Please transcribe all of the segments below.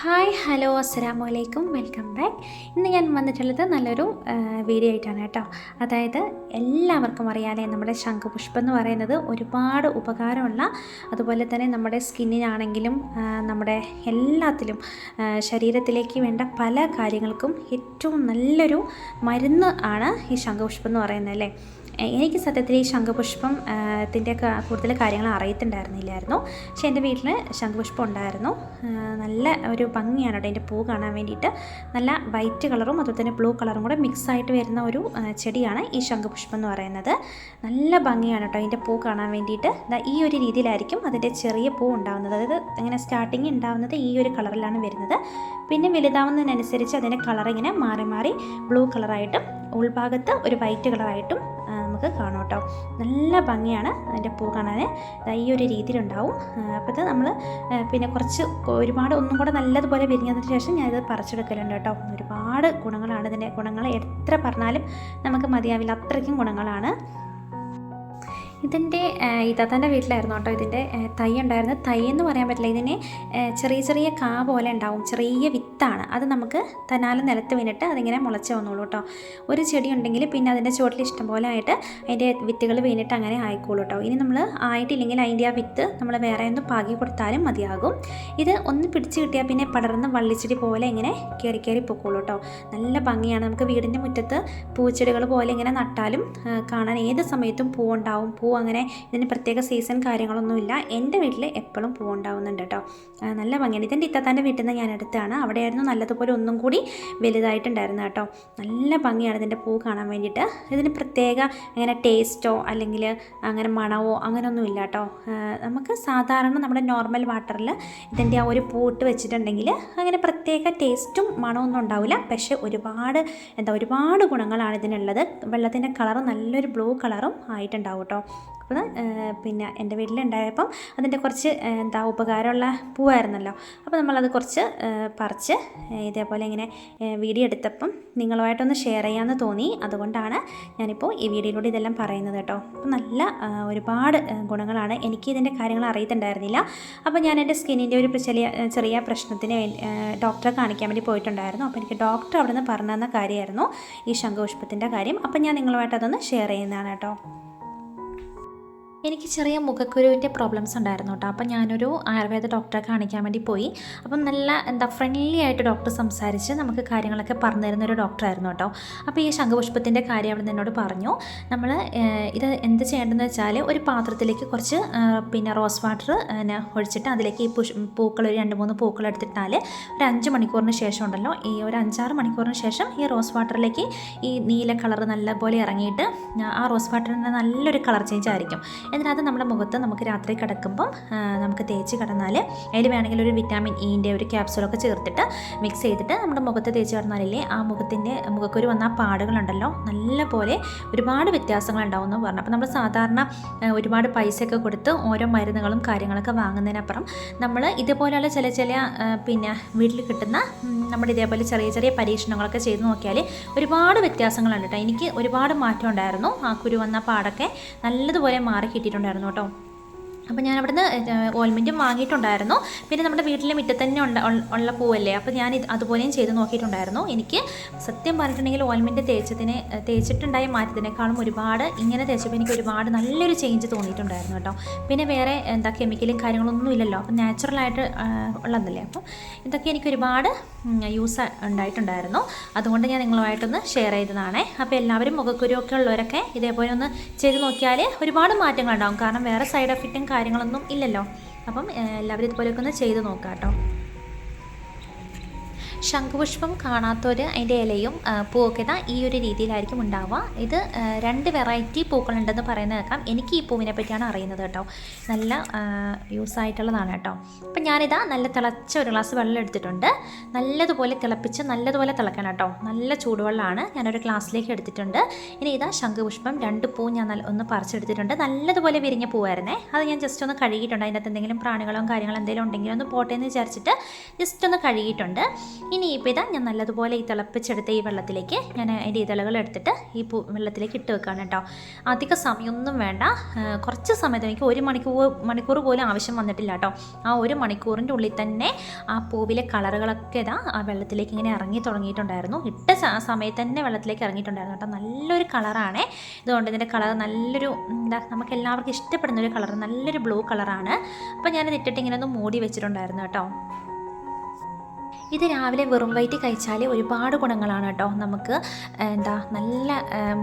Hi hello അസ്സലാമു അലൈക്കും welcome back ഇന്ന് ഞാൻ വന്നിട്ടുള്ളത് നല്ലൊരു വീഡിയോ ആയിട്ടാണ് കേട്ടോ. അതായത് എല്ലാവർക്കും അറിയാലേ നമ്മുടെ ശംഖുപുഷ്പം എന്ന് പറയുന്നത് ഒരുപാട് ഉപകാരമുള്ള അതുപോലെ തന്നെ നമ്മുടെ സ്കിന്നിനാണെങ്കിലും നമ്മുടെ എല്ലാത്തിലും ശരീരത്തിലേക്ക് വേണ്ട പല കാര്യങ്ങൾക്കും ഏറ്റവും നല്ലൊരു മരുന്ന് ആണ് ഈ ശംഖുപുഷ്പം എന്ന് പറയുന്നത് അല്ലേ? എനിക്ക് സത്യത്തിൽ ഈ ശംഖുപുഷ്പം ത്തിന്റെ കൂടുതൽ കാര്യങ്ങൾ അറിയത്തുണ്ടായിരുന്നില്ലായിരുന്നു. പക്ഷെ എന്റെ വീട്ടിൽ ശംഖുപുഷ്പം ഉണ്ടായിരുന്നു. നല്ല ഒരു ഭംഗിയാണ് കേട്ടോ എന്റെ പൂ കാണാൻ വേണ്ടിയിട്ട്. നല്ല വൈറ്റ് കളറും അതുപോലെ തന്നെ ബ്ലൂ കളറും കൂടെ മിക്സ് ആയിട്ട് വരുന്ന ഒരു ചെടിയാണ് ഈ ശംഖുപുഷ്പം എന്ന് പറയുന്നത്. നല്ല ഭംഗിയാണ് കേട്ടോ അതിന്റെ പൂ കാണാൻ വേണ്ടിയിട്ട്. ഈ ഒരു രീതിയിലായിരിക്കും അതിന്റെ ചെറിയ പൂ ഉണ്ടാകുന്നത് അതായത് ഇങ്ങനെ സ്റ്റാർട്ടിങ് ഉണ്ടാകുന്നത് ഈ ഒരു കളറിലാണ് വരുന്നത്. പിന്നെ വലുതാവുന്നതിനനുസരിച്ച് അതിന്റെ കളർ ഇങ്ങനെ മാറി മാറി ബ്ലൂ കളറായിട്ടും ഉൾഭാഗത്ത് ഒരു വൈറ്റ് കളറായിട്ടും നമുക്ക് കാണാം കേട്ടോ. നല്ല ഭംഗിയാണ് അതിന്റെ പൂ കാണാൻ ഈ ഒരു രീതിയിലുണ്ടാവും. അപ്പോൾ ഇത് നമ്മൾ പിന്നെ കുറച്ച് ഒരുപാട് ഒന്നും കൂടെ നല്ലതുപോലെ വിരിഞ്ഞതിന് ശേഷം ഞാനിത് പറിച്ചെടുക്കലുണ്ട് കേട്ടോ. ഒരുപാട് ഗുണങ്ങളാണ് ഇതിന്റെ ഗുണങ്ങൾ. എത്ര പറഞ്ഞാലും നമുക്ക് മതിയാവില്ല. അത്രയ്ക്കും ഗുണങ്ങളാണ്. ഇതിന്റെ ഇതാത്തന്റെ വീട്ടിലായിരുന്നു കേട്ടോ ഇതിന്റെ തൈ ഉണ്ടായിരുന്നത്. തൈ എന്ന് പറയാൻ പറ്റില്ല. ഇതിനെ ചെറിയ ചെറിയ കാ പോലെ ഉണ്ടാവും. ചെറിയ വിത്താണ്. അത് നമുക്ക് തന്നാലും നിലത്ത് വീണിട്ട് അതിങ്ങനെ മുളച്ച് വന്നോളൂ കേട്ടോ ഒരു ചെടി ഉണ്ടെങ്കിൽ പിന്നെ അതിന്റെ ചുവട്ടിൽ ഇഷ്ടം പോലെ ആയിട്ട് അതിന്റെ വിത്തുകൾ വീണിട്ട് അങ്ങനെ ആയിക്കോളൂ കേട്ടോ ഇനി നമ്മൾ ആയിട്ടില്ലെങ്കിൽ അതിന്റെ ആ വിത്ത് നമ്മൾ വേറെ ഒന്ന് പാകി കൊടുത്താലും മതിയാകും. ഇത് ഒന്ന് പിടിച്ച് കിട്ടിയാൽ പിന്നെ പടർന്ന് വള്ളിച്ചെടി പോലെ ഇങ്ങനെ കയറി കയറി പൊക്കോളൂ കേട്ടോ നല്ല ഭംഗിയാണ്. നമുക്ക് വീടിന്റെ മുറ്റത്ത് പൂച്ചെടികൾ പോലെ ഇങ്ങനെ നട്ടാലും കാണാൻ ഏത് സമയത്തും പൂവുണ്ടാവും പൂ അങ്ങനെ ഇതിന് പ്രത്യേക സീസൺ കാര്യങ്ങളൊന്നുമില്ല എന്റെ വീട്ടിൽ എപ്പോഴും പൂ ഉണ്ടാവുന്നുണ്ട് കേട്ടോ നല്ല ഭംഗിയാണ്. ഇതിന്റെ ഇത്തത്താന്റെ വീട്ടിൽ നിന്ന് ഞാൻ എടുത്തതാണ്. അവിടെയായിരുന്നു നല്ലതുപോലെ ഒന്നും കൂടി വലുതായിട്ടുണ്ടായിരുന്നു കേട്ടോ. നല്ല ഭംഗിയാണ് ഇതിന്റെ പൂ കാണാൻ വേണ്ടിയിട്ട്. ഇതിന് പ്രത്യേക അങ്ങനെ ടേസ്റ്റോ അല്ലെങ്കിൽ അങ്ങനെ മണമോ അങ്ങനെയൊന്നും ഇല്ല കേട്ടോ. നമുക്ക് സാധാരണ നമ്മുടെ നോർമൽ വാട്ടറിൽ ഇതിന്റെ ആ ഒരു പൂ ഇട്ട് വെച്ചിട്ടുണ്ടെങ്കിൽ അങ്ങനെ പ്രത്യേക ടേസ്റ്റും മണമൊന്നും ഉണ്ടാവില്ല. പക്ഷേ ഒരുപാട് എന്താ ഒരുപാട് ഗുണങ്ങളാണ് ഇതിനുള്ളത്. വെള്ളത്തിന്റെ കളർ നല്ലൊരു ബ്ലൂ കളറും ആയിട്ടുണ്ടാവും കേട്ടോ. അപ്പോൾ പിന്നെ എന്റെ വീട്ടിലുണ്ടായപ്പം അതിന്റെ കുറച്ച് എന്താ ഉപകാരമുള്ള പൂവായിരുന്നല്ലോ. അപ്പോൾ നമ്മളത് കുറച്ച് പറിച്ച് ഇതേപോലെ ഇങ്ങനെ വീഡിയോ എടുത്തപ്പം നിങ്ങളുമായിട്ടൊന്ന് ഷെയർ ചെയ്യാമെന്ന് തോന്നി. അതുകൊണ്ടാണ് ഞാനിപ്പോൾ ഈ വീഡിയോയിലൂടെ ഇതെല്ലാം പറയുന്നത് കേട്ടോ. അപ്പോൾ നല്ല ഒരുപാട് ഗുണങ്ങളാണ് എനിക്ക് ഇതിന്റെ കാര്യങ്ങൾ അറിയത്തുണ്ടായിരുന്നില്ല. അപ്പോൾ ഞാൻ എന്റെ സ്കിന്നിന്റെ ഒരു ചെറിയ ചെറിയ പ്രശ്നത്തിന് ഡോക്ടറെ കാണിക്കാൻ വേണ്ടി പോയിട്ടുണ്ടായിരുന്നു. അപ്പോൾ എനിക്ക് ഡോക്ടർ അവിടെ നിന്ന് പറഞ്ഞു തന്ന കാര്യമായിരുന്നു ഈ ശംഖുപുഷ്പത്തിന്റെ കാര്യം. അപ്പോൾ ഞാൻ നിങ്ങളുമായിട്ട് അതൊന്ന് ഷെയർ ചെയ്യുന്നതാണ് കേട്ടോ. എനിക്ക് ചെറിയ മുഖക്കുരുവിന്റെ പ്രോബ്ലംസ് ഉണ്ടായിരുന്നു കേട്ടോ അപ്പം ഞാനൊരു ആയുർവേദ ഡോക്ടറെ കാണിക്കാൻ വേണ്ടി പോയി. അപ്പം നല്ല എന്താ ഫ്രണ്ട്ലി ആയിട്ട് ഡോക്ടർ സംസാരിച്ച് നമുക്ക് കാര്യങ്ങളൊക്കെ പറഞ്ഞു തരുന്ന ഒരു ഡോക്ടറായിരുന്നു കേട്ടോ അപ്പോൾ ഈ ശംഖുപുഷ്പത്തിന്റെ കാര്യം അവിടെ എന്നോട് പറഞ്ഞു. നമ്മൾ ഇത് എന്ത് ചെയ്യേണ്ടതെന്ന് വെച്ചാൽ ഒരു പാത്രത്തിലേക്ക് കുറച്ച് പിന്നെ റോസ് വാട്ടർ പിന്നെ ഒഴിച്ചിട്ട് അതിലേക്ക് ഈ പുഷ് പൂക്കൾ ഒരു രണ്ട് മൂന്ന് പൂക്കൾ എടുത്തിട്ടാൽ ഒരു അഞ്ച് മണിക്കൂറിന് ശേഷം ഉണ്ടല്ലോ ഈ ഒരു അഞ്ചാറ് മണിക്കൂറിന് ശേഷം ഈ റോസ് വാട്ടറിലേക്ക് ഈ നീല കളർ നല്ലപോലെ ഇറങ്ങിയിട്ട് ആ റോസ് വാട്ടറിന്റെ നല്ലൊരു കളർ ചേഞ്ച് ആയിരിക്കും. എന്നിട്ട് നമ്മുടെ മുഖത്ത് നമുക്ക് രാത്രി കിടക്കുമ്പം നമുക്ക് തേച്ച് കിടന്നാൽ അതിൽ വേണമെങ്കിൽ ഒരു വിറ്റാമിൻ ഇന്റെ ഒരു ക്യാപ്സൂളൊക്കെ ചേർത്തിട്ട് മിക്സ് ചെയ്തിട്ട് നമ്മുടെ മുഖത്ത് തേച്ച് കിടന്നാലില്ലേ ആ മുഖത്തിന്റെ മുഖക്കുരു വന്ന ആ പാടുകളുണ്ടല്ലോ നല്ല പോലെ ഒരുപാട് വ്യത്യാസങ്ങൾ ഉണ്ടാവും എന്ന് പറഞ്ഞു. അപ്പോൾ നമ്മൾ സാധാരണ ഒരുപാട് പൈസയൊക്കെ കൊടുത്ത് ഓരോ മരുന്നുകളും കാര്യങ്ങളൊക്കെ വാങ്ങുന്നതിനപ്പുറം നമ്മൾ ഇതുപോലെയുള്ള ചില ചില പിന്നെ വീട്ടിൽ കിട്ടുന്ന നമ്മുടെ ഇതേപോലെ ചെറിയ ചെറിയ പരീക്ഷണങ്ങളൊക്കെ ചെയ്ത് നോക്കിയാൽ ഒരുപാട് വ്യത്യാസങ്ങളുണ്ട് കേട്ടോ. എനിക്ക് ഒരുപാട് മാറ്റം ഉണ്ടായിരുന്നു. ആ കുരു വന്ന പാടൊക്കെ നല്ലതുപോലെ മാറി കിട്ടിയിട്ടുണ്ടായിരുന്നു കേട്ടോ. അപ്പോൾ ഞാൻ അവിടുന്ന് ഓയിൽമെന്റും വാങ്ങിയിട്ടുണ്ടായിരുന്നു. പിന്നെ നമ്മുടെ വീട്ടിലെ മുറ്റത്ത് തന്നെ ഉള്ള- പൂവല്ലേ അപ്പോൾ ഞാൻ ഇത് അതുപോലെയും ചെയ്ത് നോക്കിയിട്ടുണ്ടായിരുന്നു. എനിക്ക് സത്യം പറഞ്ഞിട്ടുണ്ടെങ്കിൽ ഓയിൽമെന്റ് തേച്ചതിനെ തേച്ചിട്ടുണ്ടായ മാറ്റത്തിനേക്കാളും ഒരുപാട് ഇങ്ങനെ തേച്ചപ്പോൾ എനിക്ക് ഒരുപാട് നല്ലൊരു ചേഞ്ച് തോന്നിയിട്ടുണ്ടായിരുന്നു കേട്ടോ. പിന്നെ വേറെ എന്താ കെമിക്കലും കാര്യങ്ങളൊന്നും ഇല്ലല്ലോ അപ്പോൾ നാച്ചുറലായിട്ട് ഉള്ളതല്ലേ അപ്പോൾ ഇതൊക്കെ എനിക്ക് ഒരുപാട് യൂസ് ഉണ്ടായിട്ടുണ്ടായിരുന്നു. അതുകൊണ്ട് ഞാൻ നിങ്ങളുമായിട്ടൊന്ന് ഷെയർ ചെയ്തതാണ്. അപ്പോൾ എല്ലാവരും മുഖക്കുരുവൊക്കെ ഉള്ളവരൊക്കെ ഇതേപോലെ ഒന്ന് ചെയ്ത് നോക്കിയാൽ ഒരുപാട് മാറ്റങ്ങളുണ്ടാകും കാരണം വേറെ സൈഡ് എഫക്റ്റും കാര്യങ്ങളൊന്നും ഇല്ലല്ലോ. അപ്പം എല്ലാവരും ഇതുപോലെയൊക്കെ ഒന്ന് ചെയ്ത് നോക്കാം കേട്ടോ ശംഖുപുഷ്പം കാണാത്തൊരു അതിന്റെ ഇലയും പൂവൊക്കെ ഇതാ ഈ ഒരു രീതിയിലായിരിക്കും ഉണ്ടാവുക. ഇത് രണ്ട് വെറൈറ്റി പൂക്കളുണ്ടെന്ന് പറയുന്നത് കേൾക്കാം. എനിക്ക് ഈ പൂവിനെ പറ്റിയാണ് അറിയുന്നത് കേട്ടോ. നല്ല യൂസ് ആയിട്ടുള്ളതാണ് കേട്ടോ. അപ്പം ഞാനിതാ നല്ല തിളച്ച ഒരു ഗ്ലാസ് വെള്ളം എടുത്തിട്ടുണ്ട്. നല്ലതുപോലെ തിളപ്പിച്ച് നല്ലതുപോലെ തിളക്കണം കേട്ടോ. നല്ല ചൂടുവെള്ളമാണ് ഞാനൊരു ഗ്ലാസ്സിലേക്ക് എടുത്തിട്ടുണ്ട്. ഇനി ഇതാ ശംഖുപുഷ്പം രണ്ട് പൂ ഞാൻ ഒന്ന് പറിച്ചെടുത്തിട്ടുണ്ട്. നല്ലതുപോലെ വിരിഞ്ഞ പൂവായിരുന്നേ. അത് ഞാൻ ജസ്റ്റ് ഒന്ന് കഴുകിയിട്ടുണ്ട്. അതിനകത്ത് എന്തെങ്കിലും പ്രാണികളോ കാര്യങ്ങളോ എന്തെങ്കിലും ഉണ്ടെങ്കിലും ഒന്ന് പോട്ടെ എന്ന് വിചാരിച്ചിട്ട് ജസ്റ്റ് ഒന്ന് കഴുകിയിട്ടുണ്ട്. ഇനിയിപ്പോൾ ഇതാ ഞാൻ നല്ലതുപോലെ ഈ തിളപ്പിച്ചെടുത്ത ഈ വെള്ളത്തിലേക്ക് ഞാൻ അതിന്റെ ഇതളകൾ എടുത്തിട്ട് ഈ പൂ വെള്ളത്തിലേക്ക് ഇട്ട് വെക്കുകയാണ് കേട്ടോ. അധിക സമയമൊന്നും വേണ്ട. കുറച്ച് സമയത്ത് എനിക്ക് ഒരു മണിക്കൂർ മണിക്കൂർ പോലും ആവശ്യം വന്നിട്ടില്ല കേട്ടോ. ആ ഒരു മണിക്കൂറിന്റെ ഉള്ളിൽ തന്നെ ആ പൂവിലെ കളറുകളൊക്കെ ഇതാ ആ വെള്ളത്തിലേക്ക് ഇങ്ങനെ ഇറങ്ങി തുടങ്ങിയിട്ടുണ്ടായിരുന്നു. ഇട്ട സമയത്ത് തന്നെ വെള്ളത്തിലേക്ക് ഇറങ്ങിയിട്ടുണ്ടായിരുന്നു കേട്ടോ. നല്ലൊരു കളറാണ്. ഇതുകൊണ്ട് ഇതിന്റെ കളർ നല്ലൊരു എന്താ നമുക്ക് എല്ലാവർക്കും ഇഷ്ടപ്പെടുന്ന ഒരു കളർ നല്ലൊരു ബ്ലൂ കളറാണ്. അപ്പോൾ ഞാനത് ഇട്ടിട്ട് ഇങ്ങനെ ഒന്ന് മൂടി വെച്ചിട്ടുണ്ടായിരുന്നു കേട്ടോ. ഇത് രാവിലെ വെറും വയറ്റി കഴിച്ചാൽ ഒരുപാട് ഗുണങ്ങളാണ് കേട്ടോ. നമുക്ക് എന്താ നല്ല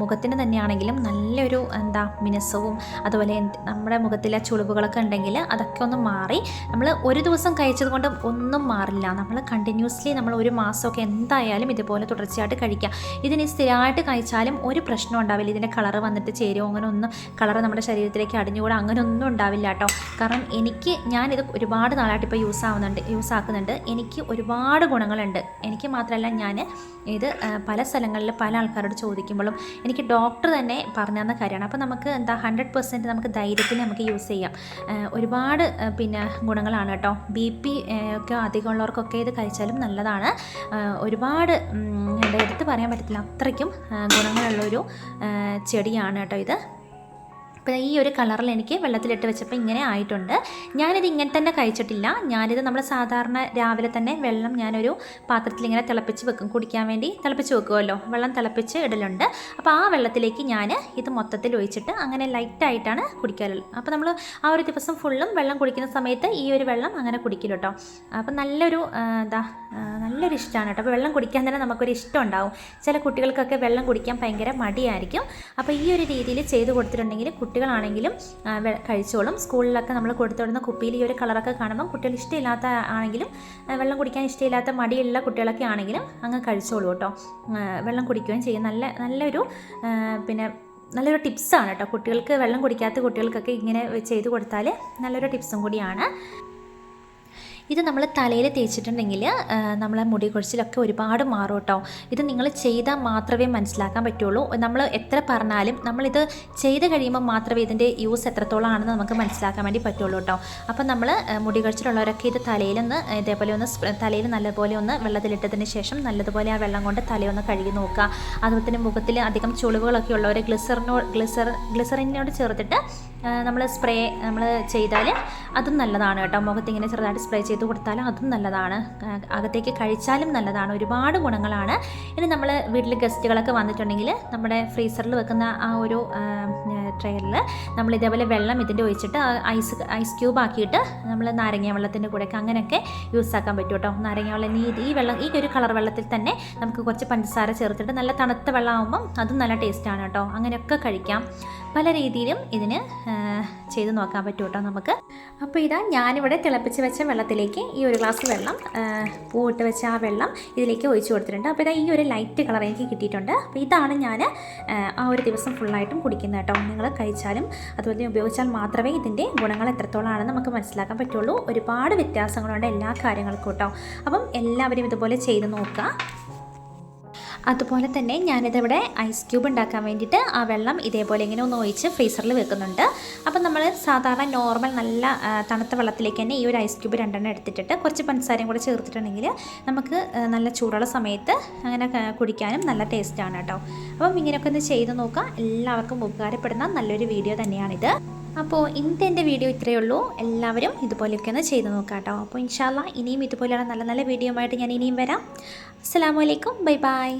മുഖത്തിന് തന്നെയാണെങ്കിലും നല്ലൊരു എന്താ മിനുസവും അതുപോലെ നമ്മുടെ മുഖത്തിലെ ചുളിവുകളൊക്കെ ഉണ്ടെങ്കിൽ അതൊക്കെ ഒന്ന് മാറി. നമ്മൾ ഒരു ദിവസം കഴിച്ചത് കൊണ്ട് ഒന്നും മാറില്ല. നമ്മൾ കണ്ടിന്യൂസ്ലി നമ്മൾ ഒരു മാസമൊക്കെ എന്തായാലും ഇതുപോലെ തുടർച്ചയായിട്ട് കഴിക്കുക ഇതിന് സ്ഥിരമായിട്ട് കഴിച്ചാലും ഒരു പ്രശ്നം ഉണ്ടാവില്ല. ഇതിന്റെ കളറ് വന്നിട്ട് ചേരുമോ അങ്ങനെ ഒന്നും കളറ് നമ്മുടെ ശരീരത്തിലേക്ക് അടിഞ്ഞുകൂടാ അങ്ങനെ ഒന്നും ഉണ്ടാവില്ല കേട്ടോ. കാരണം എനിക്ക് ഞാനിത് ഒരുപാട് നാളായിട്ട് ഇപ്പോൾ യൂസ് ആവുന്നുണ്ട് യൂസ് ആക്കുന്നുണ്ട്. എനിക്ക് ഒരുപാട് ഗുണങ്ങളുണ്ട്. എനിക്ക് മാത്രമല്ല ഞാൻ ഇത് പല സ്ഥലങ്ങളിൽ പല ആൾക്കാരോട് ചോദിക്കുമ്പോഴും എനിക്ക് ഡോക്ടർ തന്നെ പറഞ്ഞു തന്ന കാര്യമാണ്. അപ്പോൾ നമുക്ക് എന്താ ഹൺഡ്രഡ് പെർസെന്റ് നമുക്ക് ധൈര്യത്തിൽ നമുക്ക് യൂസ് ചെയ്യാം. ഒരുപാട് പിന്നെ ഗുണങ്ങളാണ് കേട്ടോ. ബി പി ഒക്കെ അധികമുള്ളവർക്കൊക്കെ ഇത് കഴിച്ചാലും നല്ലതാണ്. ഒരുപാട് എടുത്ത് പറയാൻ പറ്റത്തില്ല. അത്രയ്ക്കും ഗുണങ്ങളുള്ളൊരു ചെടിയാണ് കേട്ടോ ഇത്. അപ്പോൾ ഈ ഒരു കളറിൽ എനിക്ക് വെള്ളത്തിലിട്ട് വെച്ചപ്പോൾ ഇങ്ങനെ ആയിട്ടുണ്ട്. ഞാനിത് ഇങ്ങനെ തന്നെ കഴിച്ചിട്ടില്ല. ഞാനിത് നമ്മൾ സാധാരണ രാവിലെ തന്നെ വെള്ളം ഞാനൊരു പാത്രത്തിൽ ഇങ്ങനെ തിളപ്പിച്ച് വെക്കും. കുടിക്കാൻ വേണ്ടി തിളപ്പിച്ച് വെക്കുമല്ലോ വെള്ളം തിളപ്പിച്ച് ഇടലുണ്ട്. അപ്പോൾ ആ വെള്ളത്തിലേക്ക് ഞാൻ ഇത് മൊത്തത്തിൽ ഒഴിച്ചിട്ട് അങ്ങനെ ലൈറ്റായിട്ടാണ് കുടിക്കാറുള്ളത് അപ്പോൾ നമ്മൾ ആ ഒരു ദിവസം ഫുള്ളും വെള്ളം കുടിക്കുന്ന സമയത്ത് ഈ ഒരു വെള്ളം അങ്ങനെ കുടിക്കില്ല കേട്ടോ. അപ്പോൾ നല്ലൊരു എന്താ നല്ലൊരു ഇഷ്ടമാണ് കേട്ടോ. അപ്പോൾ വെള്ളം കുടിക്കാൻ തന്നെ നമുക്കൊരു ഇഷ്ടം ഉണ്ടാവും. ചില കുട്ടികൾക്കൊക്കെ വെള്ളം കുടിക്കാൻ ഭയങ്കര മടിയായിരിക്കും. അപ്പോൾ ഈ ഒരു രീതിയിൽ ചെയ്ത് കൊടുത്തിട്ടുണ്ടെങ്കിൽ കുട്ടികളാണെങ്കിലും കഴിച്ചോളും. സ്കൂളിലൊക്കെ നമ്മൾ കൊടുത്തുവിടുന്ന കുപ്പിയിൽ ഈ ഒരു കളറൊക്കെ കാണുമ്പോൾ കുട്ടികൾ ഇഷ്ടമില്ലാത്ത ആണെങ്കിലും വെള്ളം കുടിക്കാൻ ഇഷ്ടമില്ലാത്ത മടിയുള്ള കുട്ടികളൊക്കെ ആണെങ്കിലും അങ്ങ് കഴിച്ചോളൂ കേട്ടോ. വെള്ളം കുടിക്കുകയും ചെയ്യും. നല്ല നല്ലൊരു പിന്നെ നല്ലൊരു ടിപ്സാണ് കേട്ടോ. കുട്ടികൾക്ക് വെള്ളം കുടിക്കാത്ത കുട്ടികൾക്കൊക്കെ ഇങ്ങനെ ചെയ്ത് കൊടുത്താൽ നല്ലൊരു ടിപ്സും കൂടിയാണ്. ഇത് നമ്മൾ തലയിൽ തേച്ചിട്ടുണ്ടെങ്കിൽ നമ്മളെ മുടി കൊഴിച്ചിലൊക്കെ ഒരുപാട് മാറും കേട്ടോ ഇത് നിങ്ങൾ ചെയ്താൽ മാത്രമേ മനസ്സിലാക്കാൻ പറ്റുള്ളൂ. നമ്മൾ എത്ര പറഞ്ഞാലും നമ്മളിത് ചെയ്ത് കഴിയുമ്പോൾ മാത്രമേ ഇതിന്റെ യൂസ് എത്രത്തോളം ആണെന്ന് നമുക്ക് മനസ്സിലാക്കാൻ വേണ്ടി പറ്റുള്ളൂ കേട്ടോ അപ്പം നമ്മൾ മുടി കൊഴിച്ചിലുള്ളവരൊക്കെ ഇത് തലയിലൊന്ന് ഇതേപോലെ ഒന്ന് തലയിൽ നല്ലപോലെ ഒന്ന് വെള്ളത്തിലിട്ടതിന് ശേഷം നല്ലതുപോലെ ആ വെള്ളം കൊണ്ട് തലയൊന്ന് കഴുകി നോക്കുക. അതുപോലെ തന്നെ മുഖത്തിൽ അധികം ചുളിവുകളൊക്കെ ഉള്ളവർ ഗ്ലിസറിനോ ഗ്ലിസർ ഗ്ലിസറിനോട് ചേർത്തിട്ട് നമ്മൾ സ്പ്രേ നമ്മൾ ചെയ്താൽ അതും നല്ലതാണ് കേട്ടോ മുഖത്ത് ഇങ്ങനെ ചെറുതായിട്ട് സ്പ്രേ ചെയ്ത് കൊടുത്താൽ അതും നല്ലതാണ്. അകത്തേക്ക് കഴിച്ചാലും നല്ലതാണ്. ഒരുപാട് ഗുണങ്ങളാണ്. ഇനി നമ്മൾ വീട്ടിൽ ഗസ്റ്റുകളൊക്കെ വന്നിട്ടുണ്ടെങ്കിൽ നമ്മുടെ ഫ്രീസറിൽ വെക്കുന്ന ആ ഒരു ട്രെയറിൽ നമ്മൾ ഇതേപോലെ വെള്ളം ഇതിന്റെ ഒഴിച്ചിട്ട് ഐസ് ഐസ് ക്യൂബ് ആക്കിയിട്ട് നമ്മൾ നാരങ്ങ വെള്ളത്തിന്റെ കൂടെയൊക്കെ അങ്ങനെയൊക്കെ യൂസ് ആക്കാൻ പറ്റും കേട്ടോ. നാരങ്ങ വെള്ളം ഈ ഈ വെള്ളം ഈ ഒരു കളർ വെള്ളത്തിൽ തന്നെ നമുക്ക് കുറച്ച് പഞ്ചസാര ചേർത്തിട്ട് നല്ല തണുത്ത വെള്ളമാകുമ്പം അതും നല്ല ടേസ്റ്റാണ് കേട്ടോ. അങ്ങനെയൊക്കെ കഴിക്കാം. പല രീതിയിലും ഇതിന് ചെയ്ത് നോക്കാൻ പറ്റും കേട്ടോ നമുക്ക്. അപ്പോൾ ഇതാ ഞാനിവിടെ തിളപ്പിച്ച് വെച്ച വെള്ളത്തിലേക്ക് ഈ ഒരു ഗ്ലാസ് വെള്ളം പൂവിട്ട് വെച്ച ആ വെള്ളം ഇതിലേക്ക് ഒഴിച്ചു കൊടുത്തിട്ടുണ്ട്. അപ്പോൾ ഇതാ ഈ ഒരു ലൈറ്റ് കളർ എനിക്ക് കിട്ടിയിട്ടുണ്ട്. അപ്പോൾ ഇതാണ് ഞാൻ ആ ഒരു ദിവസം ഫുള്ളായിട്ടും കുടിക്കുന്നത് കേട്ടോ. നിങ്ങൾ കഴിച്ചാലും അതുപോലെ ഉപയോഗിച്ചാൽ മാത്രമേ ഇതിന്റെ ഗുണങ്ങൾ എത്രത്തോളമാണെന്ന് നമുക്ക് മനസ്സിലാക്കാൻ പറ്റുള്ളൂ. ഒരുപാട് വ്യത്യാസങ്ങളുണ്ട് എല്ലാ കാര്യങ്ങൾക്കും കേട്ടോ. അപ്പം എല്ലാവരും ഇതുപോലെ ചെയ്ത് നോക്കുക. അതുപോലെ തന്നെ ഞാനിതിവിടെ ഐസ് ക്യൂബ് ഉണ്ടാക്കാൻ വേണ്ടിയിട്ട് ആ വെള്ളം ഇതേപോലെ ഇങ്ങനെ ഒന്ന് ഒഴിച്ച് ഫ്രീസറിൽ വെക്കുന്നുണ്ട്. അപ്പം നമ്മൾ സാധാരണ നോർമൽ നല്ല തണുത്ത വെള്ളത്തിലേക്ക് തന്നെ ഈ ഒരു ഐസ് ക്യൂബ് രണ്ടെണ്ണം എടുത്തിട്ടിട്ട് കുറച്ച് പഞ്ചസാരയും കൂടെ ചേർത്തിട്ടുണ്ടെങ്കിൽ നമുക്ക് നല്ല ചൂടുള്ള സമയത്ത് അങ്ങനെ കുടിക്കാനും നല്ല ടേസ്റ്റാണ് കേട്ടോ അപ്പം ഇങ്ങനെയൊക്കെ ഒന്ന് ചെയ്ത് നോക്കാം എല്ലാവർക്കും ഉപകാരപ്പെടുന്ന നല്ലൊരു വീഡിയോ തന്നെയാണിത്. അപ്പോൾ ഇന്നത്തെ എന്റെ വീഡിയോ ഇത്രയേ ഉള്ളൂ. എല്ലാവരും ഇതുപോലെയൊക്കെ ഒന്ന് ചെയ്ത് നോക്കാം കേട്ടോ അപ്പോൾ ഇൻഷാല്ല ഇനിയും ഇതുപോലെയുള്ള നല്ല നല്ല വീഡിയോ ആയിട്ട് ഞാൻ ഇനിയും വരാം. അസ്സാം വലൈക്കും ബൈ ബൈ.